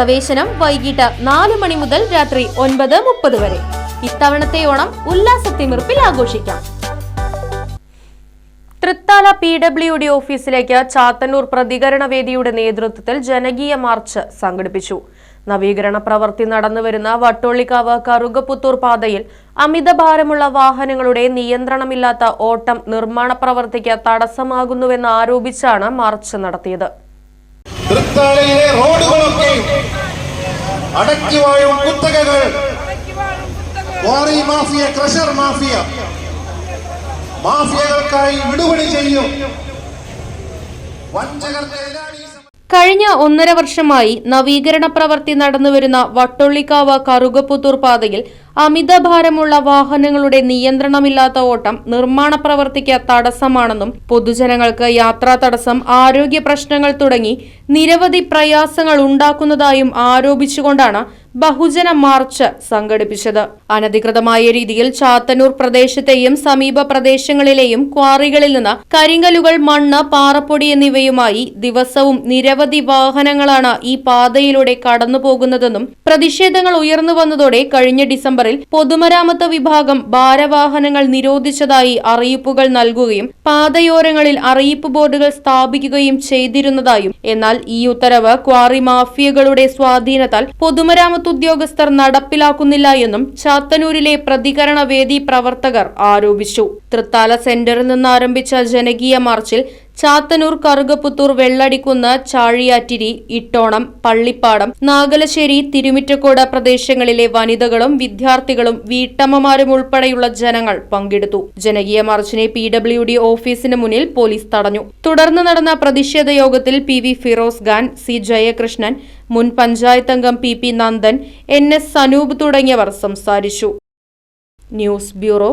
പ്രവേശനം വൈകിട്ട് നാല് മണി മുതൽ രാത്രി ഒൻപത് മുപ്പത് വരെ. ഇത്തവണത്തെ ഓണം ഉല്ലാസത്തിമിർപ്പിൽ ആഘോഷിക്കാം. തൃത്താല പി ഡബ്ല്യു ഡി ഓഫീസിലേക്ക് ചാത്തന്നൂർ പ്രതികരണ വേദിയുടെ നേതൃത്വത്തിൽ ജനകീയ മാർച്ച് സംഘടിപ്പിച്ചു. നവീകരണ പ്രവൃത്തി നടന്നുവരുന്ന വട്ടോളിക്കാവ് കറുകപ്പുത്തൂർ പാതയിൽ അമിതഭാരമുള്ള വാഹനങ്ങളുടെ നിയന്ത്രണമില്ലാത്ത ഓട്ടം നിർമ്മാണ പ്രവൃത്തിക്ക് തടസ്സമാകുന്നുവെന്ന് ആരോപിച്ചാണ് മാർച്ച് നടത്തിയത്. തൃത്താലയിലെ റോഡുകളൊക്കെ അടക്കി വാഴും കുത്തകകൾ ക്വാറി മാഫിയ ക്രഷർ മാഫിയ മാഫിയകൾക്കായി വിടുപണി ചെയ്യും സമരം. കഴിഞ്ഞ ഒന്നര വർഷമായി നവീകരണ പ്രവൃത്തി നടന്നുവരുന്ന വട്ടൊള്ളിക്കാവ് കറുകപ്പുത്തൂർ പാതയിൽ അമിതഭാരമുള്ള വാഹനങ്ങളുടെ നിയന്ത്രണമില്ലാത്ത ഓട്ടം നിർമ്മാണ പ്രവൃത്തിക്ക് തടസ്സമാണെന്നും പൊതുജനങ്ങൾക്ക് യാത്രാ തടസ്സം ആരോഗ്യ പ്രശ്നങ്ങൾ തുടങ്ങി നിരവധി പ്രയാസങ്ങൾ ഉണ്ടാക്കുന്നതായും ആരോപിച്ചുകൊണ്ടാണ് ബഹുജന മാർച്ച് സംഘടിപ്പിച്ചത്. അനധികൃതമായ രീതിയിൽ ചാത്തന്നൂർ പ്രദേശത്തെയും സമീപ പ്രദേശങ്ങളിലെയും ക്വാറികളിൽ നിന്ന് കരിങ്കലുകൾ മണ്ണ് പാറപ്പൊടി എന്നിവയുമായി ദിവസവും നിരവധി വാഹനങ്ങളാണ് ഈ പാതയിലൂടെ കടന്നുപോകുന്നതെന്നും പ്രതിഷേധങ്ങൾ ഉയർന്നു വന്നതോടെ കഴിഞ്ഞ ഡിസംബറിൽ പൊതുമരാമത്ത് വിഭാഗം ഭാരവാഹനങ്ങൾ നിരോധിച്ചതായി അറിയിപ്പുകൾ നൽകുകയും പാതയോരങ്ങളിൽ അറിയിപ്പ് ബോർഡുകൾ സ്ഥാപിക്കുകയും ചെയ്തിരുന്നതായും എന്നാൽ ഈ ഉത്തരവ് ക്വാറി മാഫിയകളുടെ സ്വാധീനത്താൽ പൊതുമരാമത്ത് ഉദ്യോഗസ്ഥർ നടപ്പിലാക്കുന്നില്ല എന്നും ചാത്തന്നൂരിലെ പ്രതികരണ വേദി പ്രവർത്തകർ ആരോപിച്ചു. തൃത്താല സെന്ററിൽ നിന്ന് ആരംഭിച്ച ജനകീയ മാർച്ചിൽ ചാത്തനൂർ കറുകപ്പുത്തൂർ വെള്ളടിക്കുന്ന് ചാഴിയാറ്റിരി ഇട്ടോണം പള്ളിപ്പാടം നാഗലശ്ശേരി തിരുമിറ്റക്കോട് പ്രദേശങ്ങളിലെ വനിതകളും വിദ്യാർത്ഥികളും വീട്ടമ്മമാരും ഉൾപ്പെടെയുള്ള ജനങ്ങൾ പങ്കെടുത്തു. ജനകീയ മാർച്ചിനെ പി ഡബ്ല്യു ഡി ഓഫീസിന് മുന്നിൽ പോലീസ് തടഞ്ഞു. തുടർന്ന് നടന്ന പ്രതിഷേധ യോഗത്തിൽ P V Firoz Khan C Jayakrishnan മുൻ പഞ്ചായത്ത് അംഗം P P Nandan N S Sanoop തുടങ്ങിയവർ സംസാരിച്ചു. News bureau